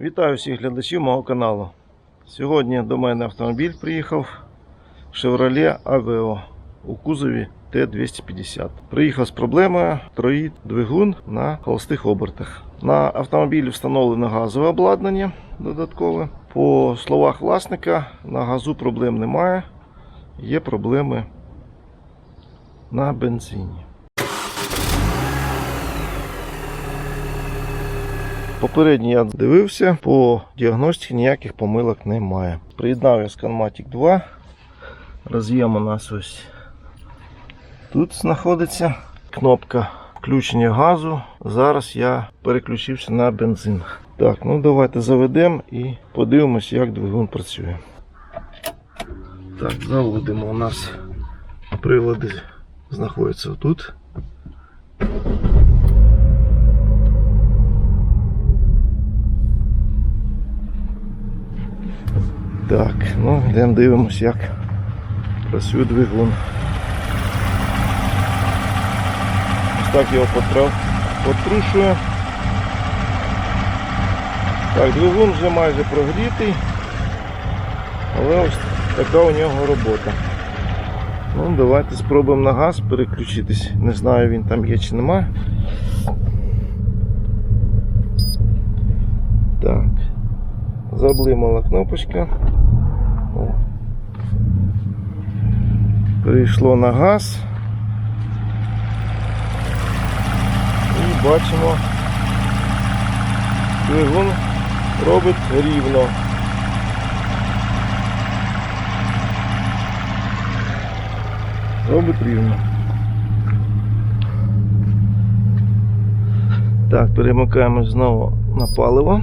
Вітаю всіх глядачів мого каналу. Сьогодні до мене автомобіль приїхав Chevrolet Aveo у кузові Т-250. Приїхав з проблемою троїд двигун на холостих обертах. На автомобілі встановлено газове обладнання додаткове. По словах власника, на газу проблем немає. Є проблеми на бензині. Попередньо я дивився, по діагностиці ніяких помилок немає. Приєднав я Scanmatic 2. Роз'єм у нас ось тут знаходиться кнопка включення газу. Зараз я переключився на бензин. Так, ну давайте заведемо і подивимось, як двигун працює. Так, заводимо. У нас прилади знаходяться тут. Так, ну йдемо дивимось, як працює двигун. Ось так його потрав, потрушує. Так, двигун вже майже прогрітий, але ось така у нього робота. Ну, давайте спробуємо на газ переключитись. Не знаю, він там є чи немає. Так. Заблимала кнопочка. О. Перейшло на газ. І бачимо, двигун робить рівно. Робить рівно. Так, перемикаємо знову на паливо.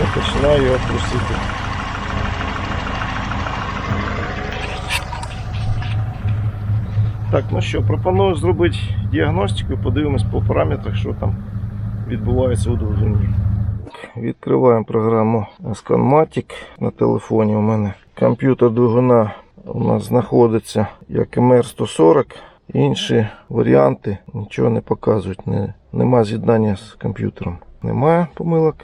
І починаю його трусити. Так, ну що, пропоную зробити діагностику подивимось по параметрах, що там відбувається у двигуні. Відкриваємо програму Scanmatic на телефоні. У мене комп'ютер двигуна у нас знаходиться як MR140. Інші варіанти нічого не показують. Не, нема з'єднання з комп'ютером. Немає помилок.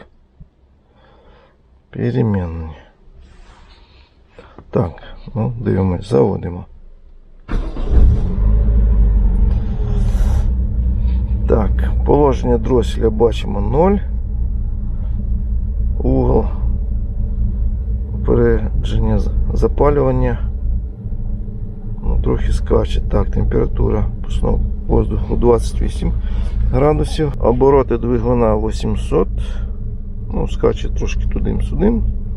Перемінні. Так, ну дивимось, заводимо. Так, положення дроселя бачимо 0. Угол опередження запалювання. Ну, трохи скаче. Так, температура пускного воздуху 28 градусів. Обороти двигуна 800. Ну, скаче трошки туди-сюди.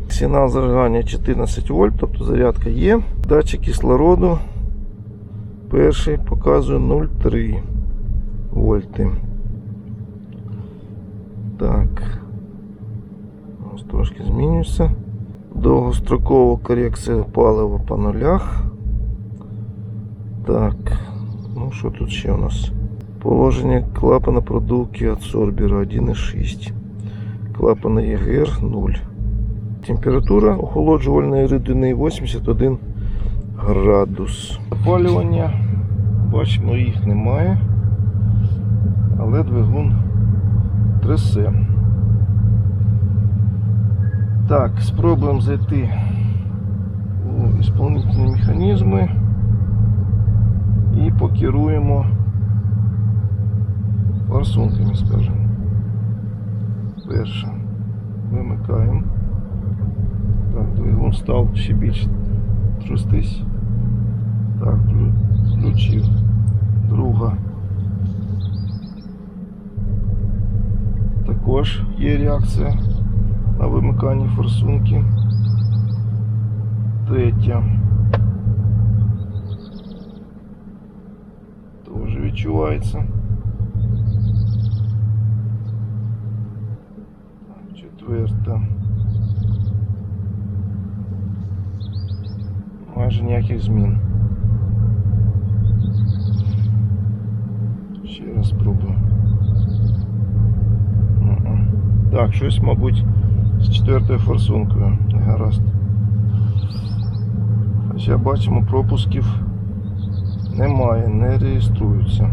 Сигнал зажигання 14 вольт, тобто зарядка є. Датчик кислороду перший показує 0,3 вольти. Так. Ось трошки змінюється. Довгострокова корекція палива по нулях. Так. Ну що тут ще у нас? Положення клапана продувки адсорбера 1,6. Клапана ЄГР 0. Температура охолоджувальної рідини 81 градус. Запалювання. Бачимо, їх немає. Але двигун трясе. Так, спробуємо зайти у ісполнительні механізми і покеруємо форсунками, скажімо. Перше. Вимикаємо. Так, двигун став ще більше трустись. Так, включив. Друга. Також є реакція на вимикання форсунки. Третя. Теж відчувається. Четверта. Майже ніяких змін. Ще раз спробую. Так, щось, мабуть, з четвертою форсункою. Гаразд. Хоча бачимо пропусків Немає, не реєструється.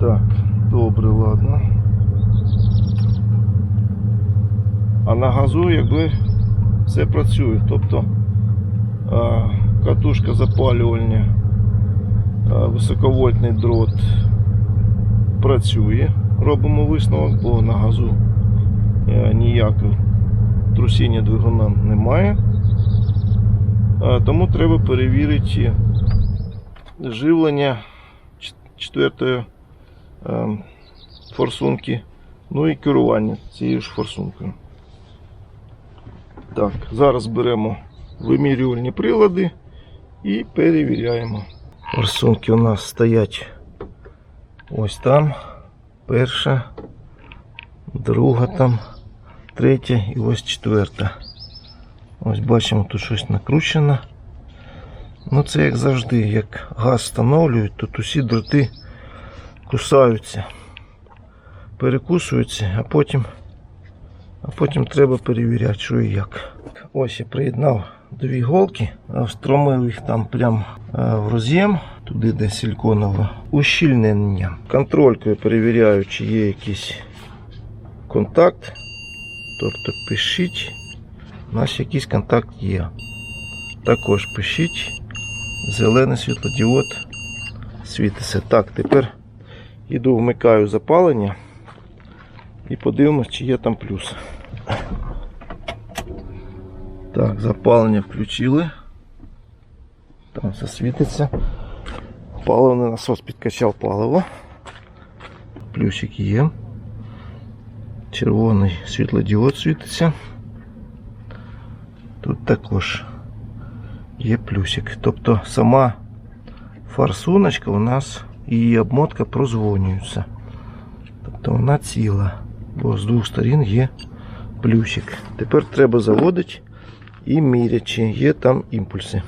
Так, добре, ладно. А на газу якби все працює. Тобто катушка запалювальня, а, високовольтний дрот працює. Робимо висновок, бо на газу е, ніякого трусіння двигуна немає. Тому треба перевірити живлення четвертої е, форсунки, ну і керування цією ж форсункою. Так, зараз беремо вимірювальні прилади і перевіряємо. Форсунки у нас стоять ось там. Перша, друга там, третя і ось четверта. Ось бачимо, тут щось накручено. Ну це як завжди, як газ встановлюють, тут усі дроти кусаються, перекусуються, а потім, а потім треба перевіряти, що і як. Ось я приєднав дві голки, встромив їх там прямо е, в роз'єм, туди де силіконове ущільнення. Контролькою перевіряю, чи є якийсь контакт. Тобто пишіть, у нас якийсь контакт є. Також пишіть, зелений світлодіод світиться. Так, тепер іду вмикаю запалення і подивимось, чи є там плюс. Так, запалення включили. Там все світиться. Паливний насос підкачав паливо. Плюсик є. Червоний світлодіод світиться. Тут також є плюсик. Тобто сама форсуночка у нас її обмотка прозвонюється. Тобто вона ціла, бо з двох сторін є плюсик. Тепер треба заводити і міряти, чи є там імпульси.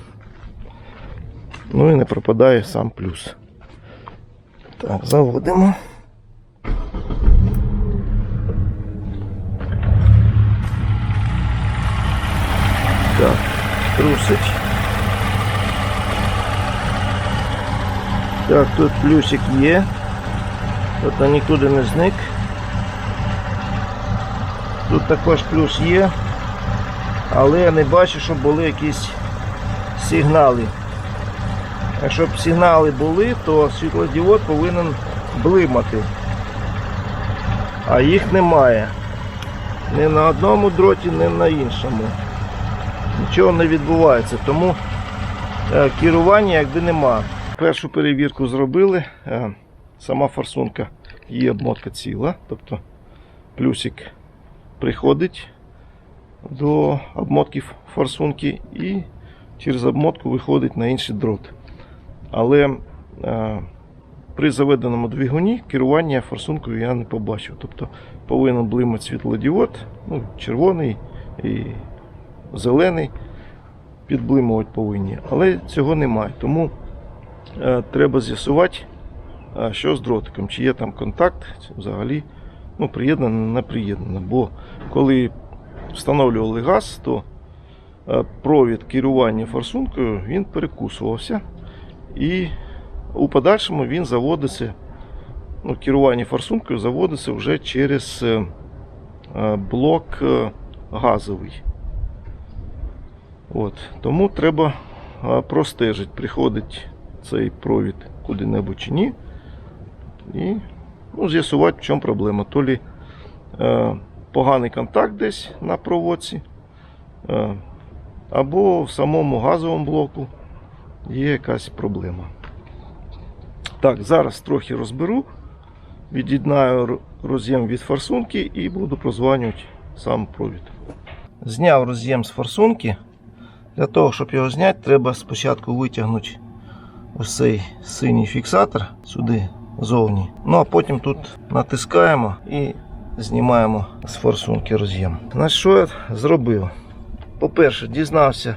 Ну і не пропадає сам плюс. Так, заводимо. Так, трусить. Так, тут плюсик є. Тобто нікуди не зник. Тут також плюс є, але я не бачу, щоб були якісь сигнали. Якщо б сигнали були, то світлодіод повинен блимати. А їх немає. Ні на одному дроті, ні на іншому. Нічого не відбувається, тому е, керування якби нема. Першу перевірку зробили. е, Сама форсунка є обмотка ціла, тобто плюсик приходить до обмотки форсунки і через обмотку виходить на інший дрот. Але е, при заведеному двигуні керування форсункою я не побачив. Тобто повинен блимати світлодіод, ну, червоний і зелений, підблимувати повинні. Але цього немає. Тому е, треба з'ясувати, е, що з дротиком, чи є там контакт, взагалі ну, приєднано, не приєднано. Бо коли встановлювали газ, то е, провід керування форсункою він перекусувався. І у подальшому він заводиться, ну, керування форсункою заводиться вже через е, е, блок газовий. От. Тому треба простежити, приходить цей провід куди-небудь чи ні. І ну, з'ясувати, в чому проблема. То лі е, поганий контакт десь на проводці, е, або в самому газовому блоку є якась проблема. Так, зараз трохи розберу, від'єднаю роз'єм від форсунки і буду прозванювати сам провід. Зняв роз'єм з форсунки. Для того, щоб його зняти, треба спочатку витягнути ось цей синій фіксатор сюди зовні. Ну а потім тут натискаємо і знімаємо з форсунки роз'єм. Значить, що я зробив? По-перше, дізнався,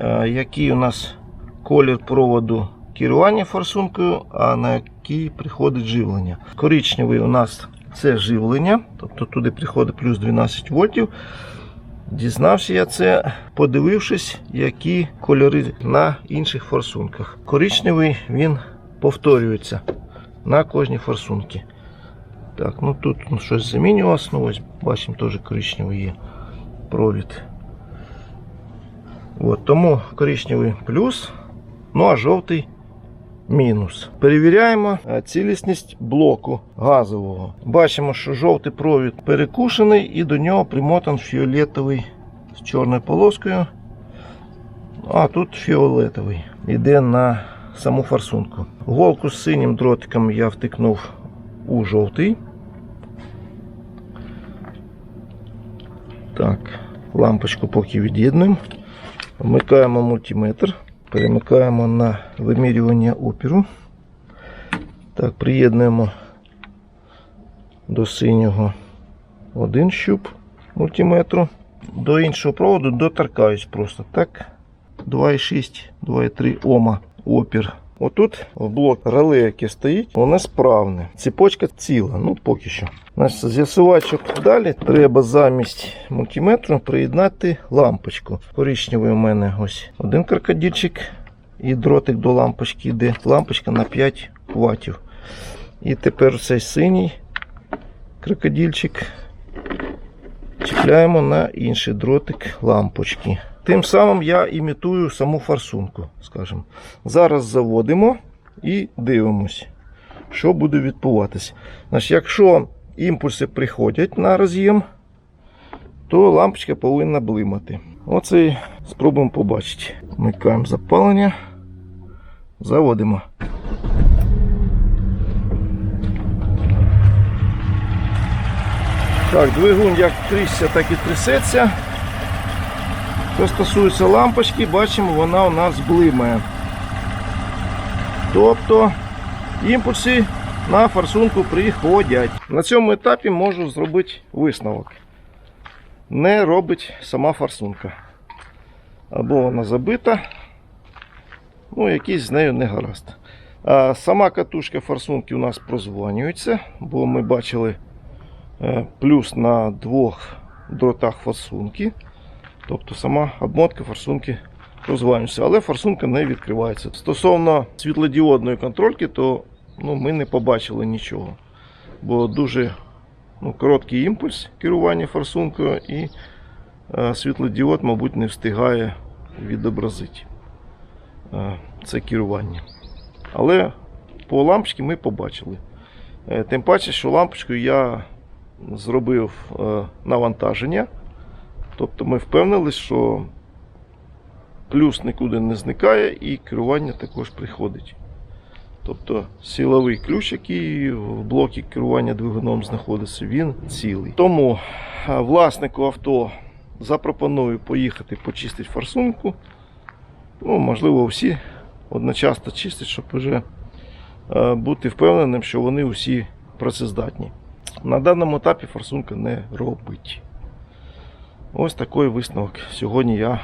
е, який у нас колір проводу керування форсункою, а на який приходить живлення. Коричневий у нас це живлення, тобто туди приходить плюс 12 вольтів. Дізнався я це, подивившись, які кольори на інших форсунках. Коричневий він повторюється на кожній форсунці. Так, ну тут ну, щось замінювалося, ну ось бачимо, теж коричневий є провід. От, тому коричневий плюс, ну а жовтий мінус. Перевіряємо е, цілісність блоку газового. Бачимо, що жовтий провід перекушений і до нього примотан фіолетовий з чорною полоскою. А тут фіолетовий. Іде на саму форсунку. Голку з синім дротиком я втикнув у жовтий. Так, лампочку поки від'єднуємо. Вмикаємо мультиметр. Перемикаємо на вимірювання опіру. Так, приєднуємо до синього один щуп мультиметру. До іншого проводу доторкаюсь просто. Так, 2,6, 2,3 Ома опір. Отут в блок реле, яке стоїть, воно справне. Цепочка ціла, ну поки що. Значить, з'ясувати, що далі треба замість мультиметру приєднати лампочку. Коричневий у мене ось один крокодильчик і дротик до лампочки йде. Лампочка на 5 ватів. І тепер цей синій крокодильчик чіпляємо на інший дротик лампочки. Тим самим я імітую саму форсунку. скажімо. Зараз заводимо і дивимось, що буде відбуватись. Значить, якщо імпульси приходять на роз'єм, то лампочка повинна блимати. Оце спробуємо побачити. Вмикаємо запалення, заводимо. Так, двигун як трісся, так і трясеться. Що стосується лампочки, бачимо, вона у нас блимає. Тобто імпульси на форсунку приходять. На цьому етапі можу зробити висновок. Не робить сама форсунка. Або вона забита, ну, якийсь з нею не гаразд. А сама катушка форсунки у нас прозванюється, бо ми бачили е, плюс на двох дротах форсунки. Тобто сама обмотка форсунки розвалюється, але форсунка не відкривається. Стосовно світлодіодної контрольки, то ну, ми не побачили нічого. Бо дуже ну, короткий імпульс керування форсункою і е, світлодіод, мабуть, не встигає відобразити е, це керування. Але по лампочці ми побачили. Е, тим паче, що лампочкою я зробив е, навантаження. Тобто ми впевнились, що плюс нікуди не зникає і керування також приходить. Тобто силовий ключ, який в блокі керування двигуном знаходиться, він цілий. Тому власнику авто запропоную поїхати почистити форсунку. Ну, Можливо, всі одночасно чистять, щоб вже е, бути впевненим, що вони усі працездатні. На даному етапі форсунка не робить. Ось такий висновок сьогодні я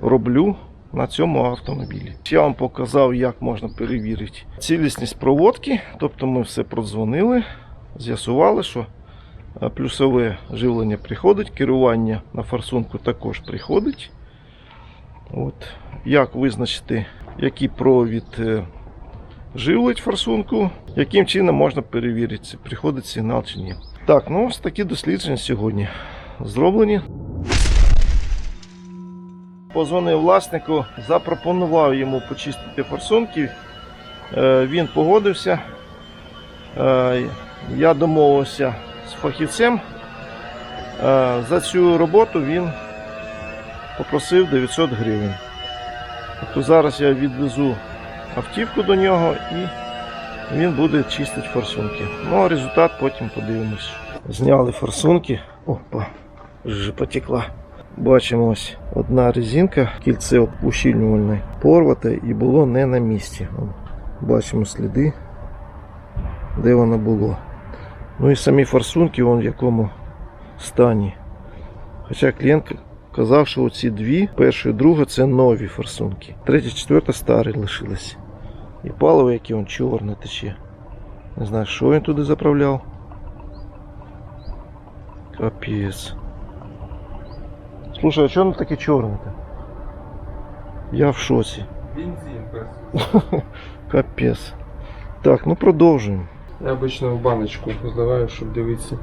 роблю на цьому автомобілі. Я вам показав, як можна перевірити цілісність проводки. Тобто ми все продзвонили, з'ясували, що е, плюсове живлення приходить, керування на форсунку також приходить. От. Як визначити, який провід е, живлить форсунку, яким чином можна перевірити, приходить сигнал чи ні. Так, ну ось такі дослідження сьогодні зроблені. Позвонив власнику, запропонував йому почистити форсунки. Е, Він погодився. Е, Я домовився з фахівцем. Е, За цю роботу він попросив 900 гривень. Тобто зараз я відвезу автівку до нього і він буде чистити форсунки. Ну а результат потім подивимось. Зняли форсунки. Опа, вже потекла. Бачимо ось одна резинка, кільце ущільнювальне порвате і було не на місці. Бачимо сліди, де воно було. Ну і самі форсунки вон в якому стані. Хоча клієнт казав, що оці дві, перша і друга, це нові форсунки. Третя, четверта старі лишились. І паливо, яке он чорне тече. Не знаю, що він туди заправляв. Капець. Слушай, а чого воно таке чорне-то? Я в шоці. Бензин просто. Капець. Так, ну продовжуємо. Я обычно в баночку зливаю, щоб дивитися.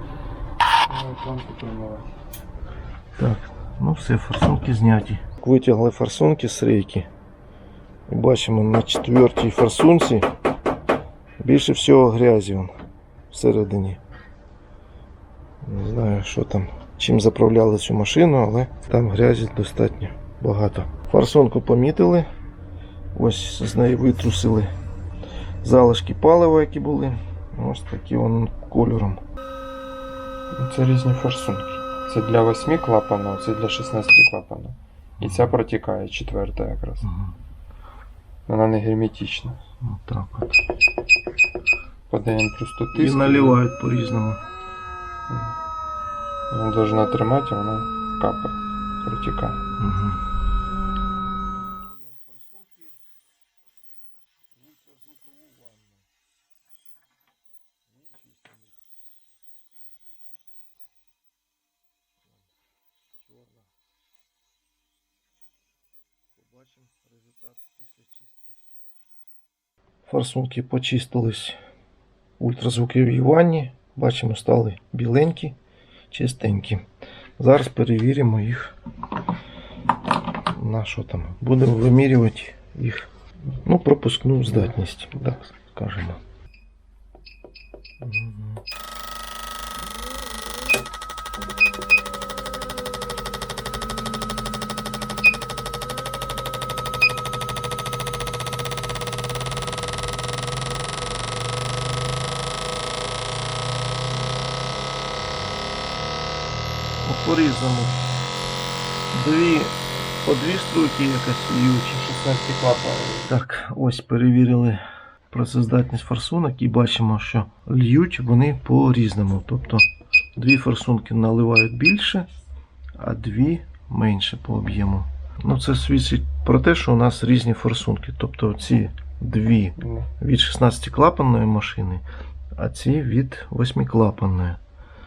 Так, ну все, форсунки зняті. Витягли форсунки з рейки. І бачимо на четвертій форсунці більше всього грязі вон всередині. Не знаю, що там, чим заправляли цю машину, але там грязі достатньо багато. Форсунку помітили. Ось з неї витрусили залишки палива, які були. Ось такі вон кольором. Це різні форсунки. Це для 8 клапанів, це для 16 клапанів. І ця протікає, четверта якраз. Вона не герметична. Отак от. Подаємо просто І наливають по-різному. Вона должна тримати, а вона капає, протікає. Угу. Побачимо результат після чистки. Форсунки почистились ультразвуковій ванні. Бачимо, стали біленькі, чистенькі. Зараз перевіримо їх на що там. Будемо вимірювати їх ну, пропускну здатність, так скажемо. По-різному. Дві, по дві струйки якось льють. 16 клапанів. Так, ось перевірили працездатність форсунок і бачимо, що льють вони по-різному. Тобто дві форсунки наливають більше, а дві менше по об'єму. Ну, це свідчить про те, що у нас різні форсунки. Тобто ці дві від 16 клапанної машини, а ці від 8 клапанної.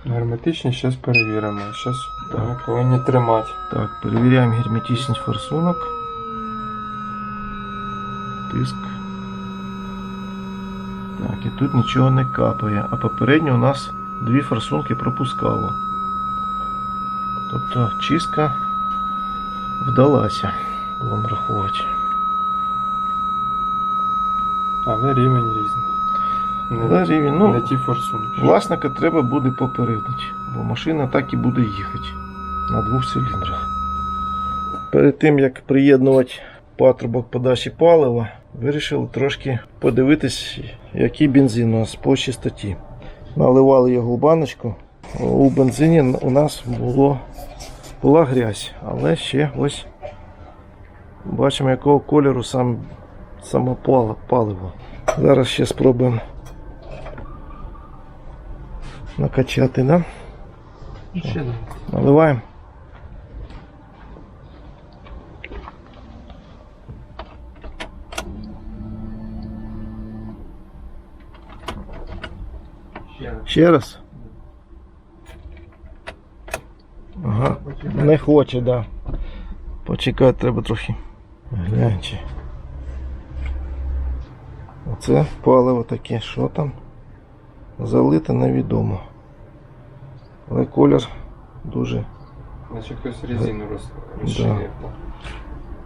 Герметичні зараз перевіримо. Зараз Так. ми повинні тримати. Так, перевіряємо герметичність форсунок. Тиск. Так, і тут нічого не капає. А попередньо у нас дві форсунки пропускало. Тобто чистка вдалася, будемо рахувати. Але рівень різний. Не, Але рівень, ну, не ті форсунки. Власника треба буде попередити, бо машина так і буде їхати на двох циліндрах. Перед тим як приєднувати патрубок подачі палива, вирішили трошки подивитись, який бензин у нас по чистоті. Наливали його в баночку. У бензині у нас було, була грязь, але ще ось бачимо, якого кольору сам, саме паливо. Зараз ще спробуємо накачати, да? Ще не. Наливаємо. Ще раз. Ага. Не хоче, да. Почекати треба трохи. Гляньте. Оце паливо таке, що там? Залите невідомо. Але колір дуже Наче хтось резину роз... розширив.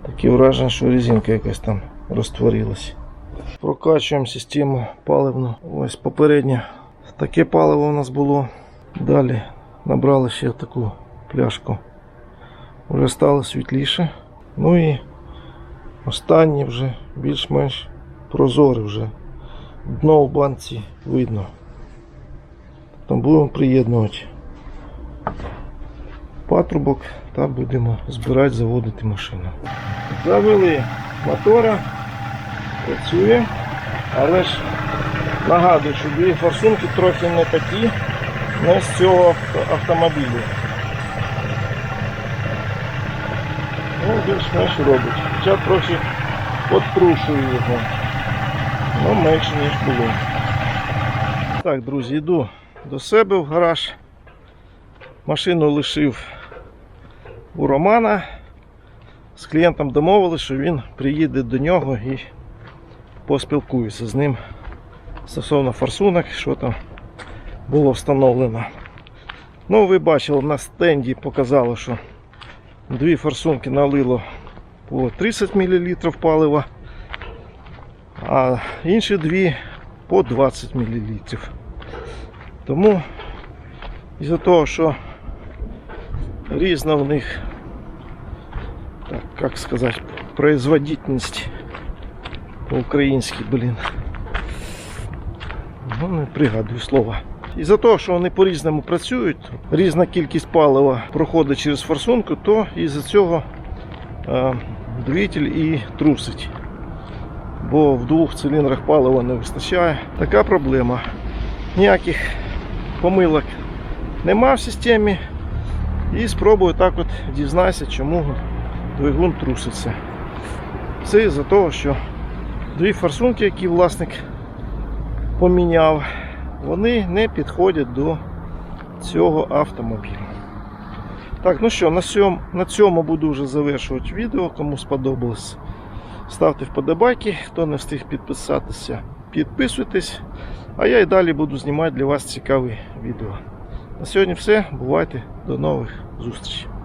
Таке враження, що резинка якась там розтворилась. Прокачуємо систему паливну. Ось попереднє таке паливо у нас було. Далі набрали ще таку пляшку. Вже стало світліше. Ну і останнє вже більш-менш прозоре вже. Дно в банці видно. Там будемо приєднувати патрубок та будемо збирати, заводити машину. Завели мотора, працює, але ж нагадую, що дві форсунки трохи не такі, не з цього авто- автомобілю. Ну, більш-менш робить. Хоча трохи підтрушую його. Ну, менше, ніж було. Так, друзі, йду до себе в гараж. Машину лишив у Романа. З клієнтом домовилися, що він приїде до нього і поспілкується з ним стосовно форсунок, що там було встановлено. Ну, ви бачили, на стенді показало, що дві форсунки налило по 30 мл палива, а інші дві по 20 мл. Тому із-за того, що різна в них, так, як сказати, производительність по-українськи, блін. Ну, не пригадую слова. Із-за того, що вони по-різному працюють, різна кількість палива проходить через форсунку, то із-за цього е, двигатель і трусить. Бо в двох циліндрах палива не вистачає. Така проблема. Ніяких помилок нема в системі. І спробую так от дізнатися, чому двигун труситься. Це із-за того, що дві форсунки, які власник поміняв, вони не підходять до цього автомобіля. Так, ну що, на цьому, на цьому буду вже завершувати відео. Кому сподобалось, ставте вподобайки. Хто не встиг підписатися, підписуйтесь. А я і далі буду знімати для вас цікаві відео. На сьогодні все. Бувайте. Do nowych zustrzyć.